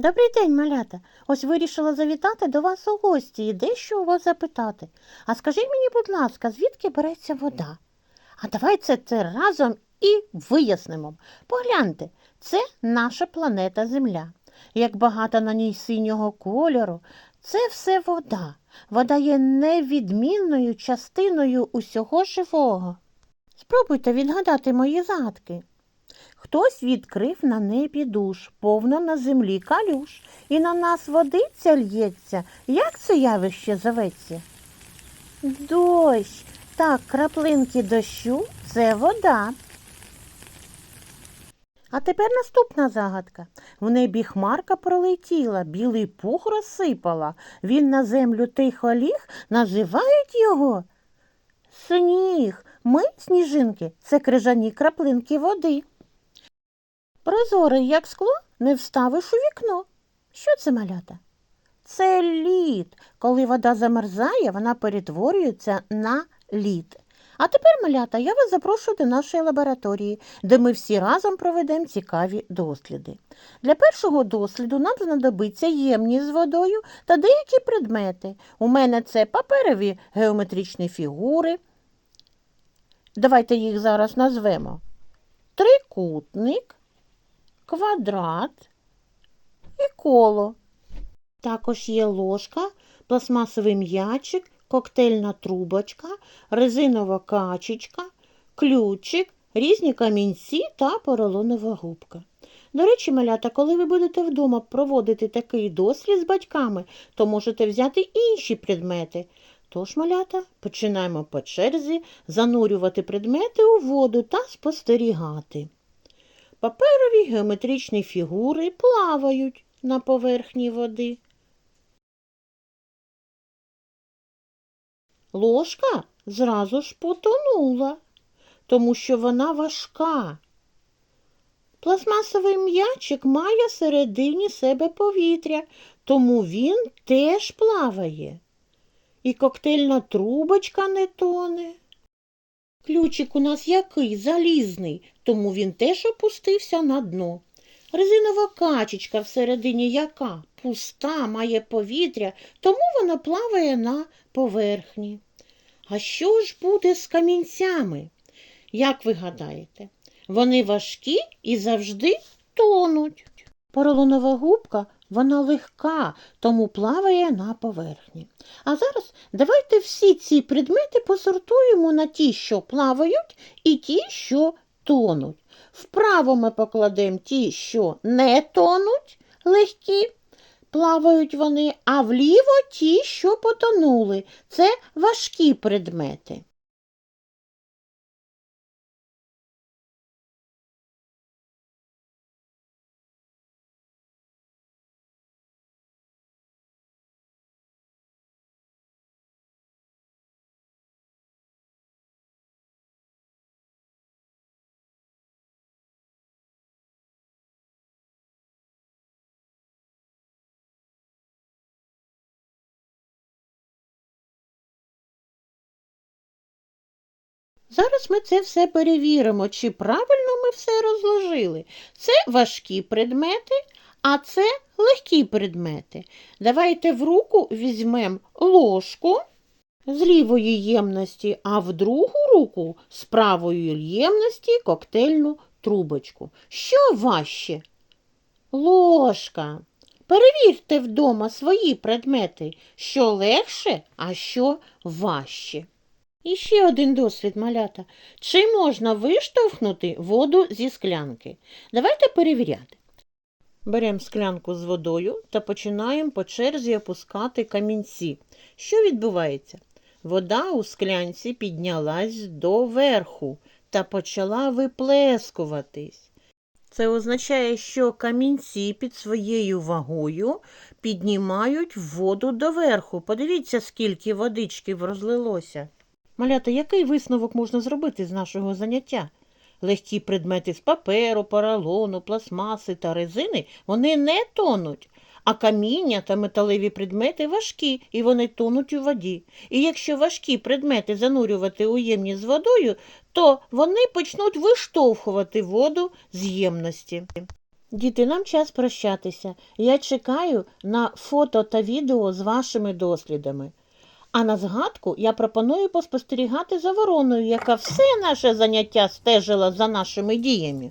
Добрий день, малята. Ось вирішила завітати до вас у гості і дещо у вас запитати. А скажіть мені, будь ласка, звідки береться вода? А давайте це разом і вияснимо. Погляньте, це наша планета Земля. Як багато на ній синього кольору, це все вода. Вода є невідмінною частиною усього живого. Спробуйте відгадати мої загадки. Хтось відкрив на небі душ, повно на землі калюш, і на нас водиця лється. Як це явище зоветься? Дощ. Так, краплинки дощу це вода. А тепер наступна загадка. В небі хмарка пролетіла, білий пух розсипала. Він на землю тихо ліг, називають його сніг. Ми, сніжинки, це крижані краплинки води. Прозорий, як скло, не вставиш у вікно. Що це малята? Це лід. Коли вода замерзає, вона перетворюється на лід. А тепер, малята, я вас запрошую до нашої лабораторії, де ми всі разом проведемо цікаві досліди. Для першого досліду нам знадобиться ємність з водою та деякі предмети. У мене це паперові геометричні фігури. Давайте їх зараз назвемо. Трикутник, квадрат і коло. Також є ложка, пластмасовий м'ячик, коктейльна трубочка, резинова качечка, ключик, різні камінці та поролонова губка. До речі, малята, коли ви будете вдома проводити такий дослід з батьками, то можете взяти інші предмети. Тож, малята, починаємо по черзі занурювати предмети у воду та спостерігати. Паперові геометричні фігури плавають на поверхні води. Ложка зразу ж потонула, тому що вона важка. Пластмасовий м'ячик має всередині себе повітря, тому він теж плаває. І коктейльна трубочка не тоне. Ключик у нас який залізний, тому він теж опустився на дно. Резинова качечка всередині яка пуста, має повітря, тому вона плаває на поверхні. А що ж буде з камінцями? Як ви гадаєте, вони важкі і завжди тонуть. Поролонова губка вона легка, тому плаває на поверхні. А зараз давайте всі ці предмети посортуємо на ті, що плавають, і ті, що тонуть. Вправо ми покладемо ті, що не тонуть, легкі, плавають вони, а вліво ті, що потонули. Це важкі предмети. Зараз ми це все перевіримо, чи правильно ми все розложили. Це важкі предмети, а це легкі предмети. Давайте в руку візьмемо ложку з лівої ємності, а в другу руку з правої ємності коктейльну трубочку. Що важче? Ложка. Перевірте вдома свої предмети, що легше, а що важче. І ще один досвід, малята. Чи можна виштовхнути воду зі склянки? Давайте перевіряти. Беремо склянку з водою та починаємо по черзі опускати камінці. Що відбувається? Вода у склянці піднялась до верху та почала виплескуватись. Це означає, що камінці під своєю вагою піднімають воду доверху. Подивіться, скільки водички розлилося. Малята, який висновок можна зробити з нашого заняття? Легкі предмети з паперу, поролону, пластмаси та резини вони не тонуть, а каміння та металеві предмети важкі і вони тонуть у воді. І якщо важкі предмети занурювати у ємність з водою, то вони почнуть виштовхувати воду з ємності. Діти, нам час прощатися. Я чекаю на фото та відео з вашими дослідами. А на згадку я пропоную поспостерігати за вороною, яка все наше заняття стежила за нашими діями.